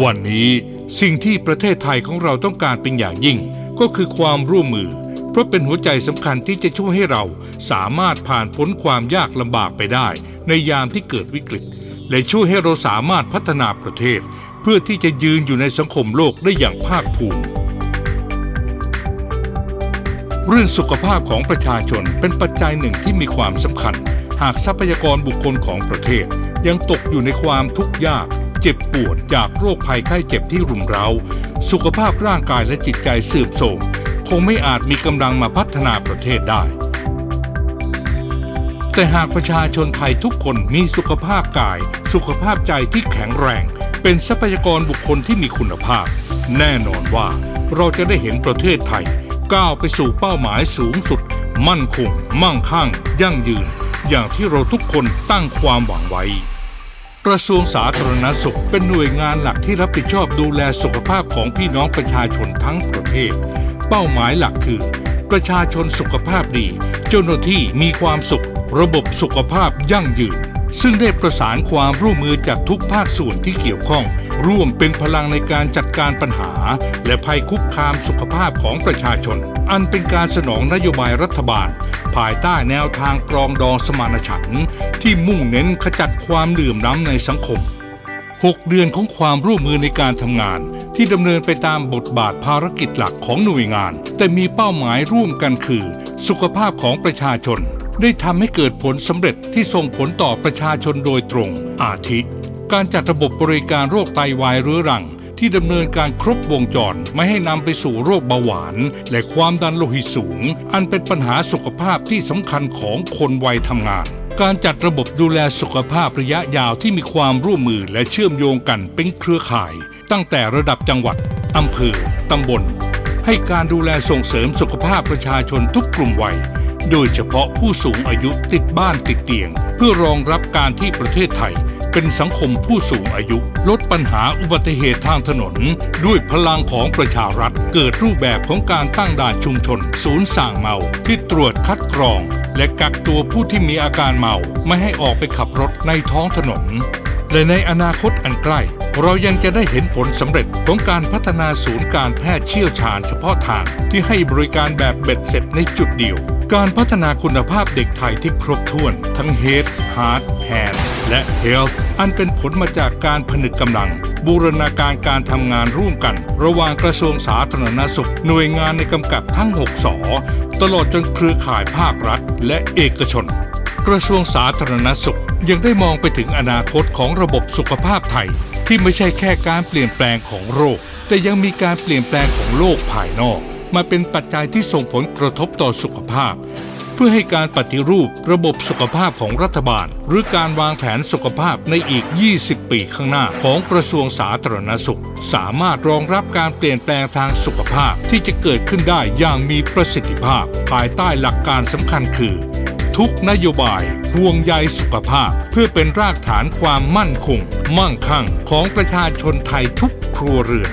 วันนี้สิ่งที่ประเทศไทยของเราต้องการเป็นอย่างยิ่ง ก็คือความร่วมมือ เพราะเป็นหัวใจสำคัญที่จะช่วยให้เราสามารถผ่านพ้นความยากลำบากไปได้ ในยามที่เกิดวิกฤต และช่วยให้เราสามารถพัฒนาประเทศ เพื่อที่จะยืนอยู่ในสังคมโลกได้อย่างภาคภูมิ เรื่องสุขภาพของประชาชนเป็นปัจจัยหนึ่งที่มีความสำคัญ หากทรัพยากรบุคคลของประเทศยังตกอยู่ในความทุกข์ยาก เจ็บปวดจากโรคภัยไข้เจ็บที่รุมเร้า สุขภาพร่างกายและจิตใจเสื่อมโทรมคงไม่อาจมีกำลังมาพัฒนาประเทศได้ แต่หากประชาชนไทยทุกคนมีสุขภาพกาย สุขภาพใจที่แข็งแรง เป็นทรัพยากรบุคคลที่มีคุณภาพ แน่นอนว่าเราจะได้เห็นประเทศไทย ก้าวไปสู่เป้าหมายสูงสุด มั่นคง มั่งคั่ง ยั่งยืน อย่างที่เราทุกคนตั้งความหวังไว้ กระทรวงสาธารณสุข เป็นหน่วยงานหลักที่รับผิดชอบดูแลสุขภาพของพี่น้องประชาชนทั้งประเทศ เป้าหมายหลักคือ ประชาชนสุขภาพดี เจ้าหน้าที่มีความสุข ระบบสุขภาพยั่งยืน ซึ่งได้ประสานความร่วมมือจากทุกภาคส่วนที่เกี่ยวข้อง ร่วมเป็นพลังในการจัดการปัญหา และภัยคุกคามสุขภาพของประชาชน อันเป็นการสนองนโยบายรัฐบาล ภายใต้แนวทางปรองดองสมานฉันท์ที่มุ่งเน้นขจัดความเหลื่อมล้ำในสังคม 6 เดือนของความร่วมมือในการทำงาน ที่ดำเนินไปตามบทบาทภารกิจหลักของหน่วยงาน แต่มีเป้าหมายร่วมกันคือ สุขภาพของประชาชน ได้ทำให้เกิดผลสำเร็จที่ส่งผลต่อประชาชนโดยตรง อาทิ การจัดระบบบริการโรคไตวายเรื้อรัง ที่ดำเนินการครบวงจรไม่ให้นำไปสู่โรคเบาหวาน และความดันโลหิตสูง อันเป็นปัญหาสุขภาพที่สำคัญของคนวัยทำงานการจัดระบบดูแลสุขภาพระยะยาวที่มีความร่วมมือและเชื่อมโยงกันเป็นเครือข่าย ตั้งแต่ระดับจังหวัด อำเภอ ตำบล ให้การดูแลส่งเสริมสุขภาพประชาชนทุกกลุ่มวัย โดยเฉพาะผู้สูงอายุติดบ้านติดเตียง เพื่อรองรับการที่ประเทศไทย เป็นสังคมผู้สูงอายุ ลดปัญหาอุบัติเหตุทางถนน ด้วยพลังของประชารัฐ เกิดรูปแบบของการตั้งด่านชุมชน ศูนย์สั่งเมา ที่ตรวจคัดกรอง และกักตัวผู้ที่มีอาการเมา ไม่ให้ออกไปขับรถในท้องถนนและในอนาคตอันใกล้ เรายังจะได้เห็นผลสำเร็จของการพัฒนาศูนย์การแพทย์เชี่ยวชาญเฉพาะทางที่ให้บริการแบบเบ็ดเสร็จในจุดเดียว การพัฒนาคุณภาพเด็กไทยที่ครบถ้วน ทั้ง Head Heart Hand และ Health อันเป็นผลมาจากการผนึกกำลัง บูรณาการการทำงานร่วมกัน ระหว่างกระทรวงสาธารณสุข หน่วยงานในกำกับทั้ง 6สอตลอดจนเครือข่ายภาครัฐ และเอกชน กระทรวงสาธารณสุขยังได้มองไปถึงอนาคตของระบบสุขภาพไทย ที่ไม่ใช่แค่การเปลี่ยนแปลงของโรค แต่ยังมีการเปลี่ยนแปลงของโลกภายนอก มาเป็นปัจจัยที่ส่งผลกระทบต่อสุขภาพ เพื่อให้การปฏิรูประบบสุขภาพของรัฐบาล หรือการวางแผนสุขภาพในอีก 20 ปีข้างหน้าของกระทรวงสาธารณสุข สามารถรองรับการเปลี่ยนแปลงทางสุขภาพที่จะเกิดขึ้นได้อย่างมีประสิทธิภาพ ภายใต้หลักการสำคัญคือทุกนโยบายห่วงใยสุขภาพ เพื่อเป็นรากฐานความมั่นคง มั่งคั่งของประชาชนไทยทุกครัวเรือน